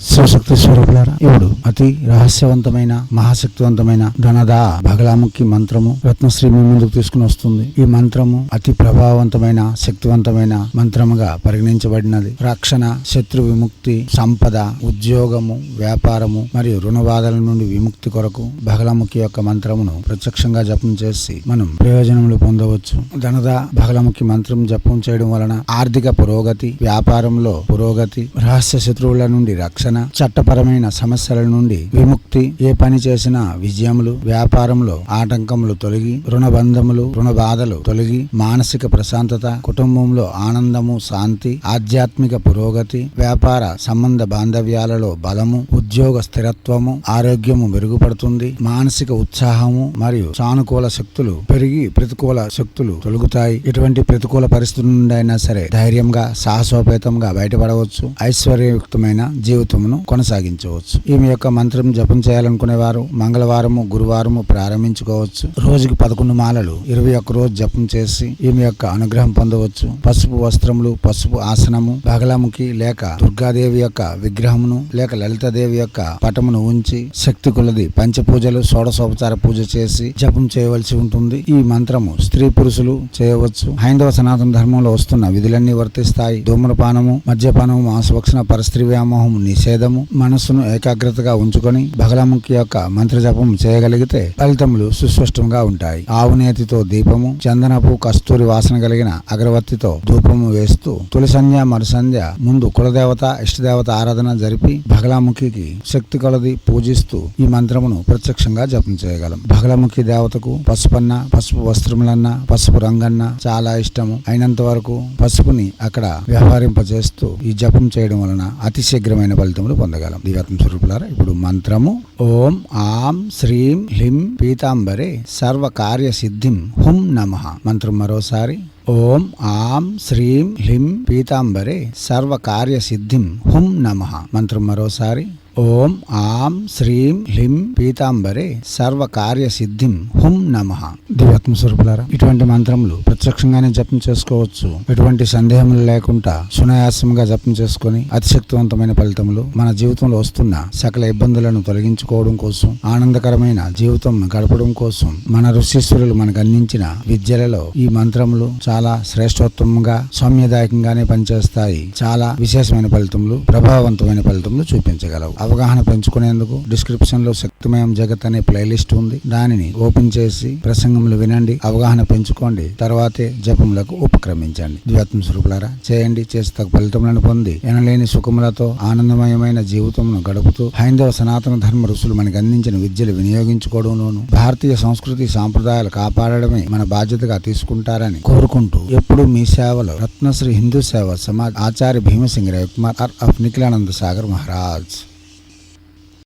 శివశక్తి స్వరూపులారా? ఇప్పుడు అతి రహస్యవంతమైన మహాశక్తివంతమైన ధనదా భగలాముఖి మంత్రము రత్నశ్రీ మీ ముందుకు తీసుకుని వస్తుంది. ఈ మంత్రము అతి ప్రభావవంతమైన శక్తివంతమైన మంత్రముగా పరిగణించబడినది. రక్షణ శత్రు విముక్తి సంపద ఉద్యోగము వ్యాపారము మరియు రుణ బాధల నుండి విముక్తి కొరకు భగలాముఖి యొక్క మంత్రమును ప్రత్యక్షంగా జపం చేసి మనం ప్రయోజనములు పొందవచ్చు. ధనదా భగలాముఖి మంత్రం జపం చేయడం వలన ఆర్థిక పురోగతి వ్యాపారంలో పురోగతి రహస్య శత్రువుల నుండి రక్షణ చట్టపరమైన సమస్యల నుండి విముక్తి ఏ పని చేసినా విజయములు వ్యాపారంలో ఆటంకములు తొలగి రుణబంధములు రుణ బాధలు తొలగి మానసిక ప్రశాంతత కుటుంబంలో ఆనందము శాంతి ఆధ్యాత్మిక పురోగతి వ్యాపార సంబంధ బాంధవ్యాలలో బలము ఉద్యోగ స్థిరత్వము ఆరోగ్యము మెరుగుపడుతుంది మానసిక ఉత్సాహము మరియు సానుకూల శక్తులు పెరిగి ప్రతికూల శక్తులు తొలగుతాయి. ఎటువంటి ప్రతికూల పరిస్థితుల నుండి అయినా సరే ధైర్యంగా సాహసోపేతంగా బయటపడవచ్చు. ఐశ్వర్యయుక్తమైన జీవితం జీవితమును కొనసాగించవచ్చు. ఈమె యొక్క మంత్రం జపం చేయాలనుకునే వారు మంగళవారము గురువారము ప్రారంభించుకోవచ్చు. రోజుకి పదకొండు మాలలు ఇరవై ఒక్క రోజు జపం చేసి ఈమె యొక్క అనుగ్రహం పొందవచ్చు. పసుపు వస్త్రములు పసుపు ఆసనము బగలముఖి లేక దుర్గాదేవి యొక్క విగ్రహమును లేక లలితాదేవి యొక్క పటమును ఉంచి శక్తి కులది పంచపూజలు షోడశోపచార పూజ చేసి జపం చేయవలసి ఉంటుంది. ఈ మంత్రము స్త్రీ పురుషులు చేయవచ్చు. హైందవ సనాతన ధర్మంలో వస్తున్న విధులన్నీ వర్తిస్తాయి. ధూమ్రపానము మద్యపానము మాంసభక్షణ పరస్త్రీ వ్యామోహం నిషేధము మనస్సును ఏకాగ్రతగా ఉంచుకొని బగలాముఖి యొక్క మంత్ర జపం చేయగలిగితే ఫలితములు సుస్పష్టంగా ఉంటాయి. ఆవు నేతితో దీపము చందనపు కస్తూరి వాసన కలిగిన అగరవత్తితో ధూపము వేస్తూ తొలి సంధ్య మరుసంధ్య ముందు కులదేవత ఇష్టదేవత ఆరాధన జరిపి బగలాముఖికి శక్తి కొలది పూజిస్తూ ఈ మంత్రమును ప్రత్యక్షంగా జపం చేయగలం. బగలాముఖి దేవతకు పసుపన్న పసుపు వస్త్రములన్న పసుపు రంగన్న చాలా ఇష్టము. అయినంత వరకు పసుపుని అక్కడ వ్యవహరింపజేస్తూ ఈ జపం చేయడం వలన అతి శీఘ్రమైన ఫలితములు పొందగలం. దివాత్మ స్వరూపులారా ఇప్పుడు మంత్రము ఓం ఆం శ్రీం హ్లీం పీతాంబరే సర్వ కార్య సిద్ధిం హుం నమ. మంత్రం మరోసారి ఓం ఆం శ్రీం హ్లీం పీతాంబరే సర్వ కార్య సిద్ధిం హుం నమ. మంత్రం మరోసారి ఓం ఆం శ్రీం హ్లీం పీతాంబరే సర్వ కార్య సిద్ధిం హుం నమ. దివ్యాత్మ స్వరూపులారా ఇటువంటి మంత్రములు ప్రత్యక్షంగానే జపం చేసుకోవచ్చు. ఎటువంటి సందేహములు లేకుండా సునాయాసంగా జపం చేసుకొని అతిశక్తివంతమైన ఫలితములు మన జీవితంలో వస్తున్న సకల ఇబ్బందులను తొలగించుకోవడం కోసం ఆనందకరమైన జీవితం గడపడం కోసం మన ఋషీశ్వరులు మనకు అందించిన విద్యలలో ఈ మంత్రములు చాలా శ్రేష్టోత్తమంగా సౌమ్యదాయకంగానే పనిచేస్తాయి. చాలా విశేషమైన ఫలితములు ప్రభావవంతమైన ఫలితములు చూపించగలవు. అవగాహన పెంచుకునేందుకు డిస్క్రిప్షన్లో శక్తిమయం జగత్ అనే ప్లేలిస్ట్ ఉంది. దానిని ఓపెన్ చేసి ప్రసంగములు వినండి అవగాహన పెంచుకోండి తర్వాతే జపములకు ఉపక్రమించండి. ద్వ్యాత్మ స్వరూపులారా చేయండి చేసి ఫలితములను పొంది ఎనలేని సుఖములతో ఆనందమయమైన జీవితమును గడుపుతూ హైందవ సనాతన ధర్మ ఋషులు మనకు అందించిన విద్యలు వినియోగించుకోవడంలోను భారతీయ సంస్కృతి సాంప్రదాయాలు కాపాడడమే మన బాధ్యతగా తీసుకుంటారని కోరుకుంటూ ఎప్పుడు మీ సేవలో రత్నశ్రీ హిందూ సేవ సమాజ్ ఆచార్య భీమసింగ్ రవికుమార్ ఆర్ ఆఫ్ నిఖిలానంద సాగర్ మహారాజ్.